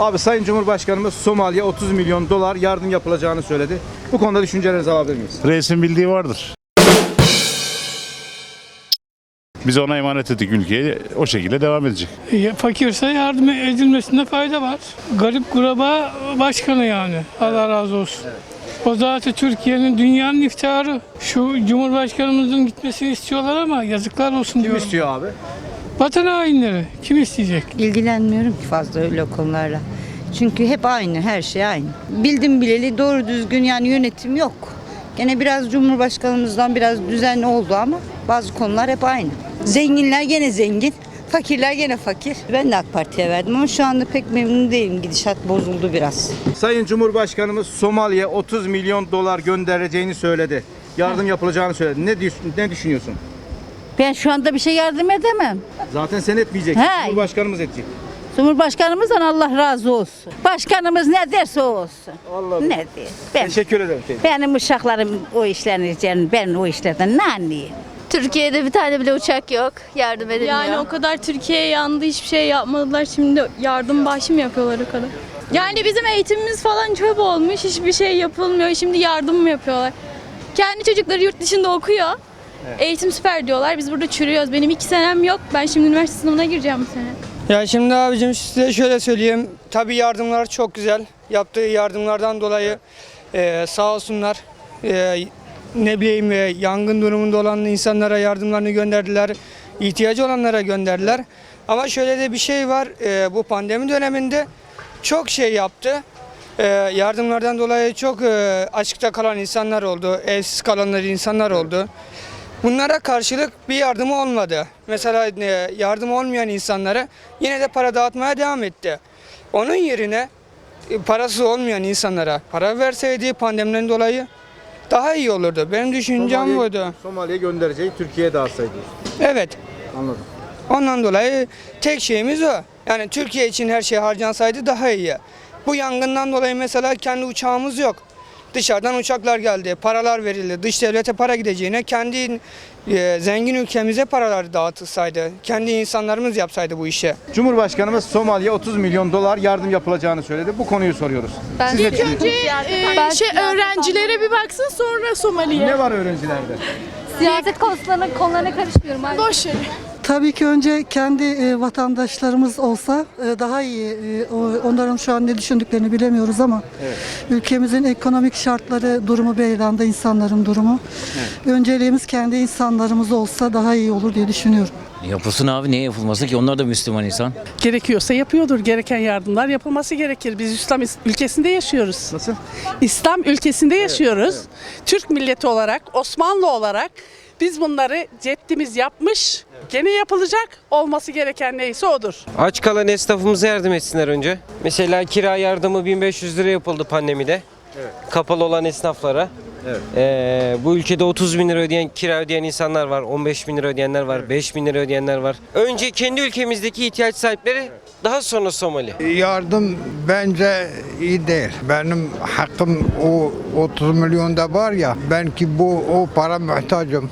Abi Sayın Cumhurbaşkanımız Somali'ye 30 milyon dolar yardım yapılacağını söyledi. Bu konuda düşüncelerinizi alabilir miyiz? Reisin bildiği vardır. Biz ona emanet ettik ülkeyi. O şekilde devam edecek. Ya Fakirse yardım edilmesinde fayda var. Garip kuraba başkanı yani. Allah razı olsun. O zaten Türkiye'nin dünyanın iftiharı. Şu Cumhurbaşkanımızın gitmesini istiyorlar ama yazıklar olsun Kim diyorum. istiyor abi? Vatan hainleri. Kim isteyecek? İlgilenmiyorum ki fazla öyle konularla. Çünkü hep aynı, her şey aynı. Bildim bileli doğru düzgün yani yönetim yok. Gene biraz Cumhurbaşkanımızdan biraz düzen oldu ama bazı konular hep aynı. Zenginler gene zengin, fakirler gene fakir. Ben de AK Parti'ye verdim ama şu anda pek memnun değilim. Gidişat bozuldu biraz. Sayın Cumhurbaşkanımız Somali'ye 30 milyon dolar göndereceğini söyledi. Yardım yapılacağını söyledi. Ne, ne düşünüyorsun? Ben şu anda bir şey yardım edemem. Zaten sen etmeyecek. He. Cumhurbaşkanımız edecek. Cumhurbaşkanımızdan Allah razı olsun. Başkanımız ne derse o olsun. Allah Ne diye? Ben, Teşekkür ederim. teyze. benim uşaklarım o işlerini, ben o işlerden ne anlayayım? Türkiye'de bir tane bile uçak yok. Yardım edilmiyor. Yani o kadar Türkiye yandı hiçbir şey yapmadılar. Şimdi yardım başı mı yapıyorlar o kadar? Yani bizim eğitimimiz falan çöp olmuş. Hiçbir şey yapılmıyor. Şimdi yardım mı yapıyorlar? Kendi çocukları yurt dışında okuyor. Eğitim süper diyorlar. Biz burada çürüyoruz. Benim iki senem yok. Ben şimdi üniversite sınavına gireceğim bu sene. Ya şimdi abicim size şöyle söyleyeyim. Tabii yardımlar çok güzel. Yaptığı yardımlardan dolayı eee, sağ olsunlar. Eee, ne bileyim eee, yangın durumunda olan insanlara yardımlarını gönderdiler. İhtiyacı olanlara gönderdiler. Ama şöyle de bir şey var. eee, bu pandemi döneminde çok şey yaptı. Eee, yardımlardan dolayı çok eee, açıkta kalan insanlar oldu. Evsiz kalanlar insanlar oldu. Bunlara karşılık bir yardımı olmadı. Mesela e, yardım olmayan insanlara yine de para dağıtmaya devam etti. Onun yerine e, parası olmayan insanlara para verseydi pandemiden dolayı daha iyi olurdu. Benim düşüncem Somali'ye- buydu. Somali'ye göndereceği Türkiye'ye dağıtsaydı. Evet. Anladım. Ondan dolayı tek şeyimiz o. Yani Türkiye için her şey harcansaydı daha iyi. Bu yangından dolayı mesela kendi uçağımız yok. Dışarıdan uçaklar geldi, paralar verildi. Dış devlete para gideceğine kendi e, zengin ülkemize paralar dağıtılsaydı. Kendi insanlarımız yapsaydı bu işi. Cumhurbaşkanımız Somali'ye 30 milyon dolar yardım yapılacağını söyledi. Bu konuyu soruyoruz. Siz ne düşünüyorsunuz? Ee, şey öğrencilere bir baksın sonra Somali'ye. Ne var öğrencilerde? Siyaset konularına, konularına karışmıyorum. Ben. Boş ver. Tabii ki önce kendi e, vatandaşlarımız olsa e, daha iyi. E, onların şu an ne düşündüklerini bilemiyoruz ama ülkemizin ekonomik şartları, durumu belirlendi, insanların durumu. Önceliğimiz kendi insanlarımız olsa daha iyi olur diye düşünüyorum. Yapılsın abi niye yapılmasın ki onlar da Müslüman insan. gerekiyorsa yapıyordur. Gereken yardımlar yapılması gerekir. Biz İslam ülkesinde yaşıyoruz. Nasıl? İslam ülkesinde yaşıyoruz. Türk milleti olarak, Osmanlı olarak biz bunları ceddimiz yapmış. Gene yapılacak. Olması gereken neyse odur. Aç kalan esnafımıza yardım etsinler önce. Mesela kira yardımı 1500 lira yapıldı pandemide. Kapalı olan esnaflara. Evet. Ee, bu ülkede 30 bin lira ödeyen, kira ödeyen insanlar var. 15 bin lira ödeyenler var. 5 bin lira ödeyenler var. Önce kendi ülkemizdeki ihtiyaç sahipleri daha sonra Somali. Yardım bence iyi değil. Benim hakkım o 30 milyonda var ya ben ki bu o para muhtacım.